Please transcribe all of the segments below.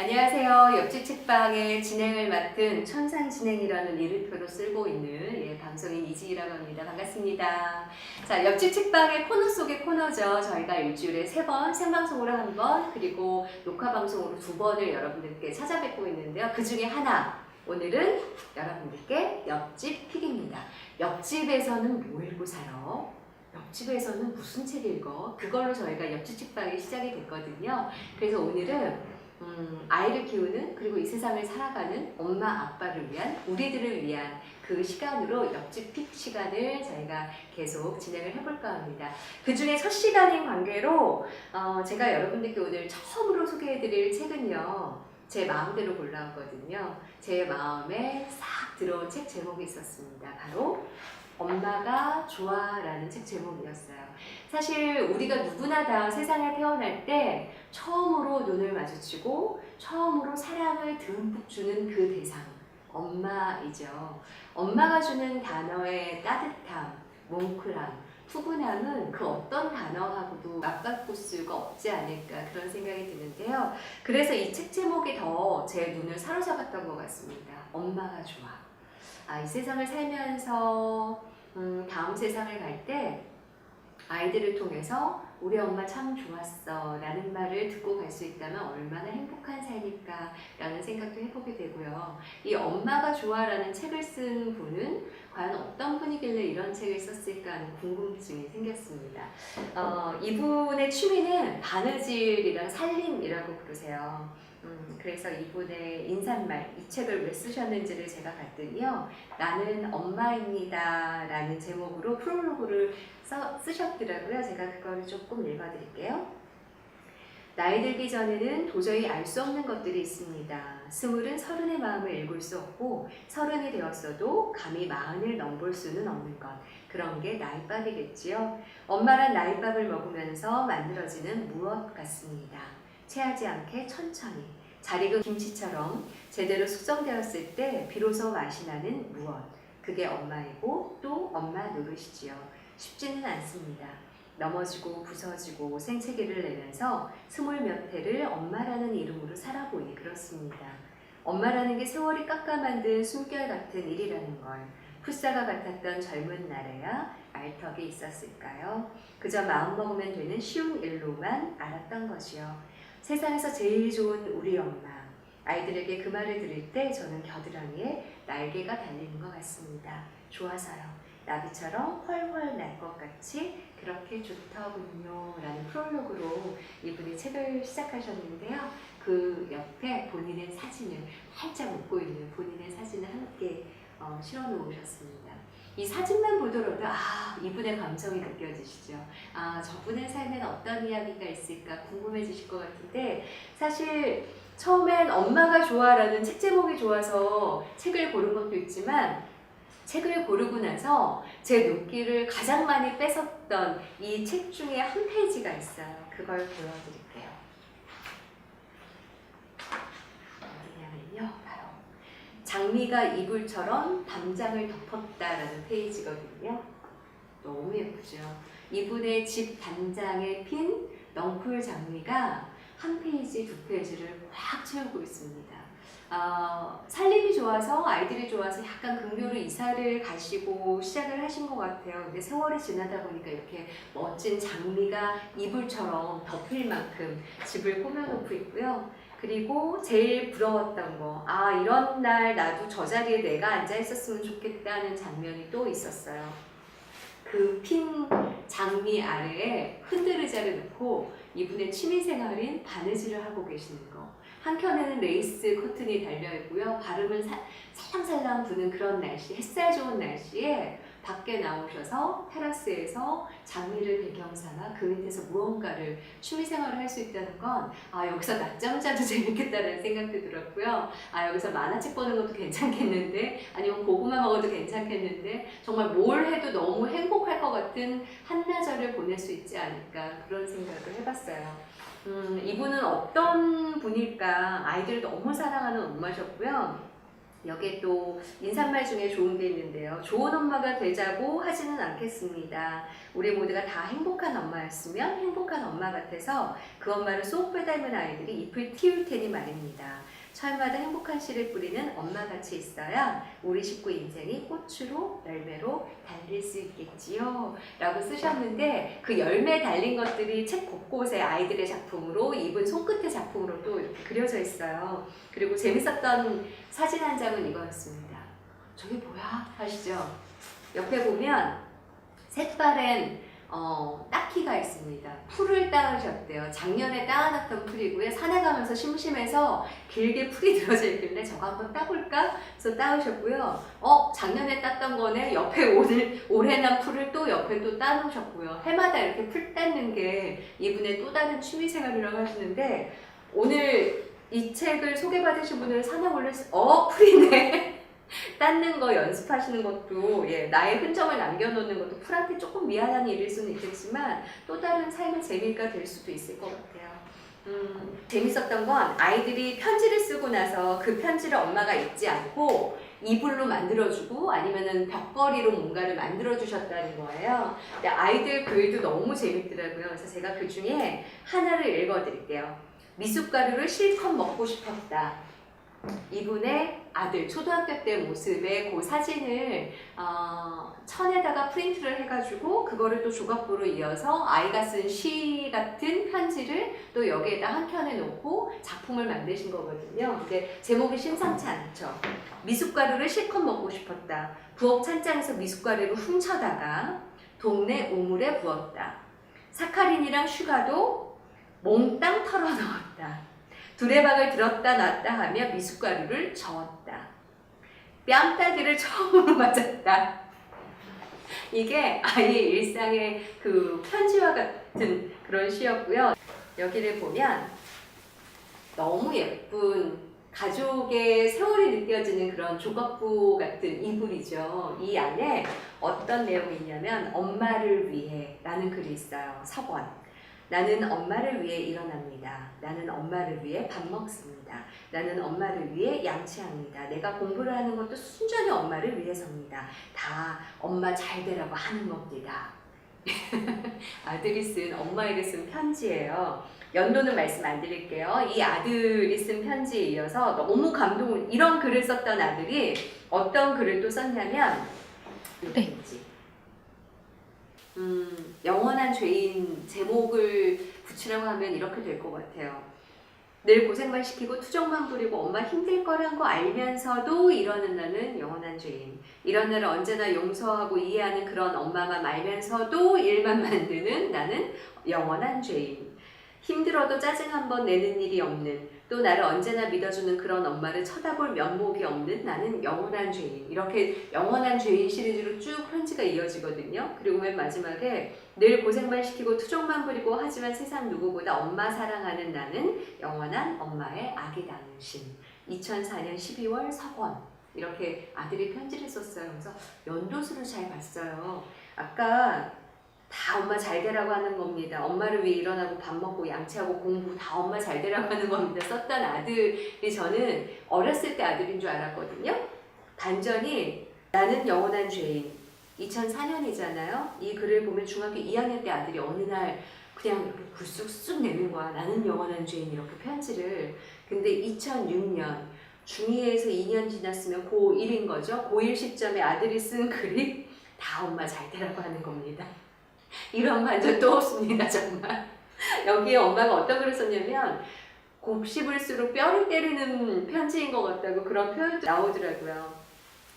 안녕하세요. 옆집 책방의 진행을 맡은 천상진행이라는 이름표로 쓰고 있는 예, 방송인 이지희라고 합니다. 반갑습니다. 자, 옆집 책방의 코너 속의 코너죠. 저희가 일주일에 세 번, 생방송으로 한 번, 그리고 녹화 방송으로 두 번을 여러분들께 찾아뵙고 있는데요. 그 중에 하나, 오늘은 여러분들께 옆집 픽입니다. 옆집에서는 뭐 읽고 살아? 옆집에서는 무슨 책 읽어? 그걸로 저희가 옆집 책방이 시작이 됐거든요. 그래서 오늘은 음, 아이를 키우는 그리고 이 세상을 살아가는 엄마 아빠를 위한 우리들을 위한 그 시간으로 옆집 픽 시간을 저희가 계속 진행을 해볼까 합니다. 그 중에 첫 시간인 관계로 어, 제가 여러분들께 오늘 처음으로 소개해드릴 책은요. 제 마음대로 골라왔거든요. 제 마음에 싹 들어온 책 제목이 있었습니다. 바로 엄마가 좋아라는 책 제목이었어요. 사실 우리가 누구나 다 세상에 태어날 때 처음으로 눈을 마주치고 처음으로 사랑을 듬뿍 주는 그 대상 엄마이죠. 엄마가 주는 단어의 따뜻함, 뭉클함, 푸근함은 그 어떤 단어하고도 맞바꿀 수가 없지 않을까 그런 생각이 드는데요. 그래서 이 책 제목이 더 제 눈을 사로잡았던 것 같습니다. 엄마가 좋아. 아, 이 세상을 살면서 음, 다음 세상을 갈 때 아이들을 통해서 우리 엄마 참 좋았어 라는 말을 듣고 갈 수 있다면 얼마나 행복한 삶일까 라는 생각도 해보게 되고요. 이 엄마가 좋아라는 책을 쓴 분은 과연 어떤 분이길래 이런 책을 썼을까 하는 궁금증이 생겼습니다. 어, 이분의 취미는 바느질이랑 살림이라고 부르세요. 음, 그래서 이분의 인사말, 이 책을 왜 쓰셨는지를 제가 봤더니요. 나는 엄마입니다. 라는 제목으로 프롤로그를 써, 쓰셨더라고요. 제가 그거를 조금 읽어드릴게요. 나이 들기 전에는 도저히 알 수 없는 것들이 있습니다. 스물은 서른의 마음을 읽을 수 없고 서른이 되었어도 감히 마흔을 넘볼 수는 없는 것. 그런 게 나이밥이겠지요. 엄마란 나이밥을 먹으면서 만들어지는 무엇 같습니다. 체하지 않게 천천히 잘 익은 김치처럼 제대로 숙성되었을 때 비로소 맛이 나는 무엇. 그게 엄마이고 또 엄마 노릇이지요. 쉽지는 않습니다. 넘어지고 부서지고 생채기를 내면서 스물 몇 해를 엄마라는 이름으로 살아보니 그렇습니다. 엄마라는 게 세월이 깎아 만든 숨결 같은 일이라는 걸 풋사가 같았던 젊은 날에야 알턱이 있었을까요? 그저 마음먹으면 되는 쉬운 일로만 알았던 것이요. 세상에서 제일 좋은 우리 엄마. 아이들에게 그 말을 들을 때 저는 겨드랑이에 날개가 달리는 것 같습니다. 좋아서요. 나비처럼 헐헐 날것 같이 그렇게 좋더군요. 라는 프롤로그로 이분이 책을 시작하셨는데요. 그 옆에 본인의 사진을 활짝 웃고 있는 본인의 사진을 함께 어, 실어 놓으셨습니다. 이 사진만 보더라도 아 이분의 감정이 느껴지시죠. 아 저분의 삶에는 어떤 이야기가 있을까 궁금해지실 것 같은데 사실 처음엔 엄마가 좋아라는 책 제목이 좋아서 책을 고른 것도 있지만 책을 고르고 나서 제 눈길을 가장 많이 뺏었던 이 책 중에 한 페이지가 있어요. 그걸 보여드릴게요 바로 장미가 이불처럼 담장을 덮었다라는 페이지거든요. 너무 예쁘죠. 이분의 집 단장에 핀 넝쿨 장미가 한 페이지, 두 페이지를 꽉 채우고 있습니다. 어, 살림이 좋아서 아이들이 좋아서 약간 근교로 이사를 가시고 시작을 하신 것 같아요. 근데 세월이 지나다 보니까 이렇게 멋진 장미가 이불처럼 덮일 만큼 집을 꾸며놓고 있고요. 그리고 제일 부러웠던 거, 아, 이런 날 나도 저 자리에 내가 앉아 있었으면 좋겠다는 장면이 또 있었어요. 그 핀 장미 아래에 흔들 의자를 놓고 이분의 취미생활인 바느질을 하고 계시는 거. 한켠에는 레이스 커튼이 달려 있고요. 바람을 사- 살랑살랑 부는 그런 날씨, 햇살 좋은 날씨에 밖에 나오셔서 테라스에서 장미를 배경 삼아 그 밑에서 무언가를 취미 생활을 할 수 있다는 건 아, 여기서 낮잠 자도 재밌겠다는 생각도 들었고요. 아, 여기서 만화책 보는 것도 괜찮겠는데 아니면 고구마 먹어도 괜찮겠는데 정말 뭘 해도 너무 행복할 것 같은 한나절을 보낼 수 있지 않을까 그런 생각을 해봤어요. 음, 이분은 어떤 분일까? 아이들을 너무 사랑하는 엄마셨고요. 여기에 또 인사말 중에 좋은 게 있는데요. 좋은 엄마가 되자고 하지는 않겠습니다. 우리 모두가 다 행복한 엄마였으면 행복한 엄마 같아서 그 엄마를 쏙 빼닮은 아이들이 잎을 틔울 테니 말입니다. 철마다 행복한 씨를 뿌리는 엄마같이 있어야 우리 식구 인생이 꽃으로 열매로 달릴 수 있겠지요. 라고 쓰셨는데 그 열매 달린 것들이 책 곳곳에 아이들의 작품으로 입은 손끝의 작품으로 또 이렇게 그려져 있어요. 그리고 재밌었던 사진 한 장은 이거였습니다. 저게 뭐야? 하시죠? 옆에 보면 색바랜 어, 딱히가 있습니다. 풀을 따으셨대요. 작년에 따아놨던 풀이고요. 산에 가면서 심심해서 길게 풀이 들어져 있길래 저거 한번 따볼까? 그래서 따으셨고요. 어, 작년에 땄던 거네. 옆에 오늘 올해 난 풀을 또 옆에 또 따놓으셨고요. 해마다 이렇게 풀 따는 게 이분의 또 다른 취미생활이라고 하시는데 오늘 이 책을 소개받으신 분을 산에 올렸을 어 풀이네. 닦는 거 연습하시는 것도 예, 나의 흔적을 남겨놓는 것도 풀한테 조금 미안한 일일 수는 있겠지만 또 다른 삶의 재미가 될 수도 있을 것 같아요. 음, 재밌었던 건 아이들이 편지를 쓰고 나서 그 편지를 엄마가 읽지 않고 이불로 만들어주고 아니면은 벽걸이로 뭔가를 만들어주셨다는 거예요. 근데 아이들 글도 너무 재밌더라고요. 그래서 제가 그 중에 하나를 읽어드릴게요. 미숫가루를 실컷 먹고 싶었다. 이분의 아들 초등학교 때 모습의 그 사진을 어, 천에다가 프린트를 해가지고 그거를 또 조각부로 이어서 아이가 쓴 시 같은 편지를 또 여기에다 한 켠에 놓고 작품을 만드신 거거든요. 근데 제목이 심상치 않죠. 미숫가루를 실컷 먹고 싶었다. 부엌 찬장에서 미숫가루를 훔쳐다가 동네 우물에 부었다. 사카린이랑 슈가도 몽땅 털어 넣었다. 두레박을 들었다 놨다 하며 미숫가루를 저었다. 뺨따기를 처음으로 맞았다. 이게 아이의 일상의 그 편지와 같은 그런 시였고요. 여기를 보면 너무 예쁜 가족의 세월이 느껴지는 그런 조각부 같은 이불이죠. 이 안에 어떤 내용이 있냐면 엄마를 위해 라는 글이 있어요. 서원. 나는 엄마를 위해 일어납니다. 나는 엄마를 위해 밥 먹습니다. 나는 엄마를 위해 양치합니다. 내가 공부를 하는 것도 순전히 엄마를 위해서입니다. 다 엄마 잘 되라고 하는 겁니다. 아들이 쓴 엄마에게 쓴 편지예요. 연도는 말씀 안 드릴게요. 이 아들이 쓴 편지에 이어서 너무 감동을 이런 글을 썼던 아들이 어떤 글을 또 썼냐면 이 네. 편지. 음, 영원한 죄인 제목을 붙이라고 하면 이렇게 될 것 같아요. 늘 고생만 시키고 투정만 부리고 엄마 힘들 거란 거 알면서도 이러는 나는 영원한 죄인. 이런 나를 언제나 용서하고 이해하는 그런 엄마만 말면서도 일만 만드는 나는 영원한 죄인. 힘들어도 짜증 한 번 내는 일이 없는 또 나를 언제나 믿어주는 그런 엄마를 쳐다볼 면목이 없는 나는 영원한 죄인. 이렇게 영원한 죄인 시리즈로 쭉 편지가 이어지거든요. 그리고 맨 마지막에 늘 고생만 시키고 투정만 부리고 하지만 세상 누구보다 엄마 사랑하는 나는 영원한 엄마의 아기 당신. 2004년 12월 석원. 이렇게 아들이 편지를 썼어요. 그래서 연도수를 잘 봤어요. 아까 다 엄마 잘 되라고 하는 겁니다. 엄마를 위해 일어나고 밥 먹고 양치하고 공부 다 엄마 잘 되라고 하는 겁니다. 썼던 아들이 저는 어렸을 때 아들인 줄 알았거든요. 반전이 나는 영원한 죄인. 2004년이잖아요. 이 글을 보면 중학교 2학년 때 아들이 어느 날 그냥 굴쑥쑥 내는 거야. 나는 영원한 죄인 이렇게 편지를. 근데 2006년 중2에서 2년 지났으면 고1인 거죠. 고1 시점에 아들이 쓴 글이 다 엄마 잘 되라고 하는 겁니다. 이런 반전 또 없습니다, 정말. 여기에 엄마가 어떤 글을 썼냐면, 곱씹을수록 뼈를 때리는 편지인 것 같다고 그런 표현도 나오더라고요.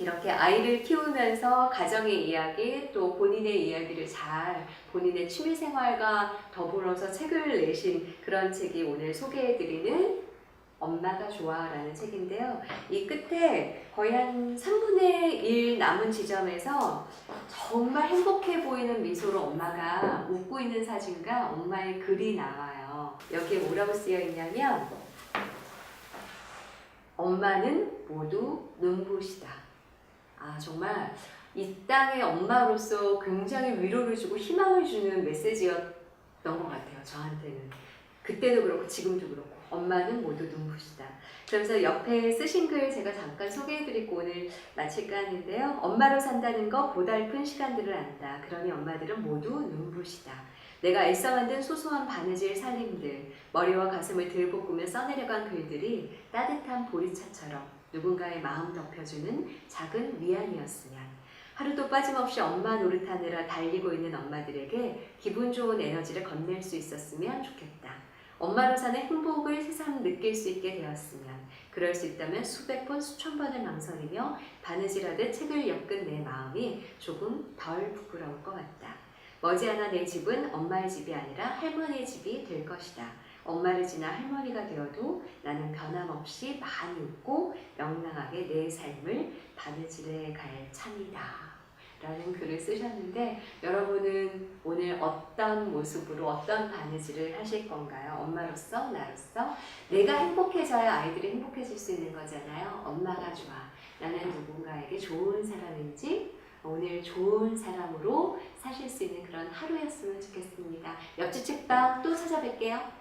이렇게 아이를 키우면서 가정의 이야기 또 본인의 이야기를 잘 본인의 취미 생활과 더불어서 책을 내신 그런 책이 오늘 소개해드리는 엄마가 좋아라는 책인데요. 이 끝에 거의 한 3분의 1 남은 지점에서 정말 행복해 보이는 미소로 엄마가 웃고 있는 사진과 엄마의 글이 나와요. 여기에 뭐라고 쓰여 있냐면 엄마는 모두 눈부시다. 아 정말 이 땅의 엄마로서 굉장히 위로를 주고 희망을 주는 메시지였던 것 같아요. 저한테는. 그때도 그렇고 지금도 그렇고 엄마는 모두 눈부시다. 그러면서 옆에 쓰신 글 제가 잠깐 소개해드리고 오늘 마칠까 하는데요. 엄마로 산다는 거 고달픈 시간들을 안다. 그러니 엄마들은 모두 눈부시다. 내가 애써 만든 소소한 바느질 살림들, 머리와 가슴을 들고 꾸며 써내려간 글들이 따뜻한 보리차처럼 누군가의 마음 덮여주는 작은 위안이었으면 하루도 빠짐없이 엄마 노릇하느라 달리고 있는 엄마들에게 기분 좋은 에너지를 건넬 수 있었으면 좋겠다. 엄마로 사는 행복을 새삼 느낄 수 있게 되었으면 그럴 수 있다면 수백 번 수천 번을 망설이며 바느질하듯 책을 엮은 내 마음이 조금 덜 부끄러울 것 같다. 머지않아 내 집은 엄마의 집이 아니라 할머니의 집이 될 것이다. 엄마를 지나 할머니가 되어도 나는 변함없이 많이 웃고 명랑하게 내 삶을 바느질해 갈 참이다. 라는 글을 쓰셨는데 여러분은 오늘 어떤 모습으로 어떤 바느질을 하실 건가요? 엄마로서 나로서 내가 행복해져야 아이들이 행복해질 수 있는 거잖아요. 엄마가 좋아. 나는 누군가에게 좋은 사람인지 오늘 좋은 사람으로 사실 수 있는 그런 하루였으면 좋겠습니다. 옆집 책방 또 찾아뵐게요.